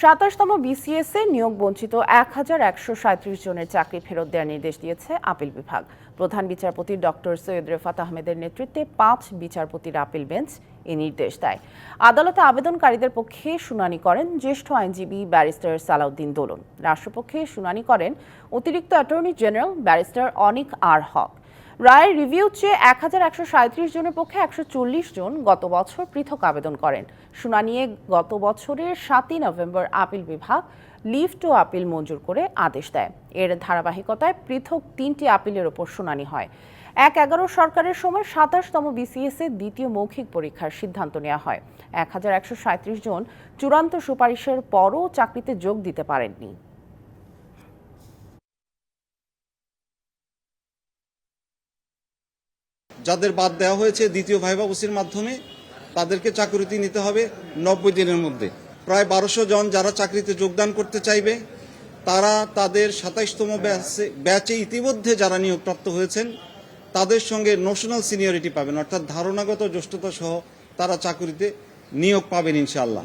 সাতাশতম BCS এ নিয়োগ বঞ্চিত এক হাজার একশো সাঁত্রিশ জনের চাকরি ফেরত দেওয়ার নির্দেশ দিয়েছে আপিল বিভাগ। প্রধান বিচারপতি ডক্টর সৈয়দ রেফাত আহমেদের নেতৃত্বে পাঁচ বিচারপতির আপিল বেঞ্চ এই নির্দেশ দেয়। আদালতে আবেদনকারীদের পক্ষে শুনানি করেন জ্যেষ্ঠ আইনজীবী ব্যারিস্টার সালাউদ্দিন দোলন। রাষ্ট্রপক্ষে শুনানি করেন অতিরিক্ত attorney general barrister Anik R Haque. রায়ের রিভিউ চেয়ে এক হাজার একশো সাঁত্রিশ জনের পক্ষে একশো চল্লিশ জন গত বছর পৃথক আবেদন করেন। শুনানিয়ে গত বছরের সাতই নভেম্বর আপিল বিভাগ লিভ টু আপিল মঞ্জুর করে আদেশ দেয়। এর ধারাবাহিকতায় পৃথক তিনটি আপিলের ওপর শুনানি হয়। এক এগারো সরকারের সময় সাতাশতম বিসিএস এর দ্বিতীয় মৌখিক পরীক্ষার সিদ্ধান্ত নেওয়া হয়। এক হাজার একশো সাঁত্রিশ জন চূড়ান্ত সুপারিশের পরও চাকরিতে যোগ দিতে পারেননি। যাদের বাদ দেওয়া হয়েছে দ্বিতীয় ভাইবা ওসির মাধ্যমে তাদেরকে চাকরিতে নিতে হবে নব্বই দিনের মধ্যে। প্রায় বারোশো জন যারা চাকরিতে যোগদান করতে চাইবে, তারা তাদের সাতাইশতম ব্যাচে ব্যাচে ইতিমধ্যে যারা নিয়োগপ্রাপ্ত হয়েছেন, তাদের সঙ্গে নোশনাল সিনিয়রিটি পাবেন, অর্থাৎ ধারণাগত জ্যেষ্ঠতা সহ তারা চাকরিতে নিয়োগ পাবেন ইনশাআল্লাহ।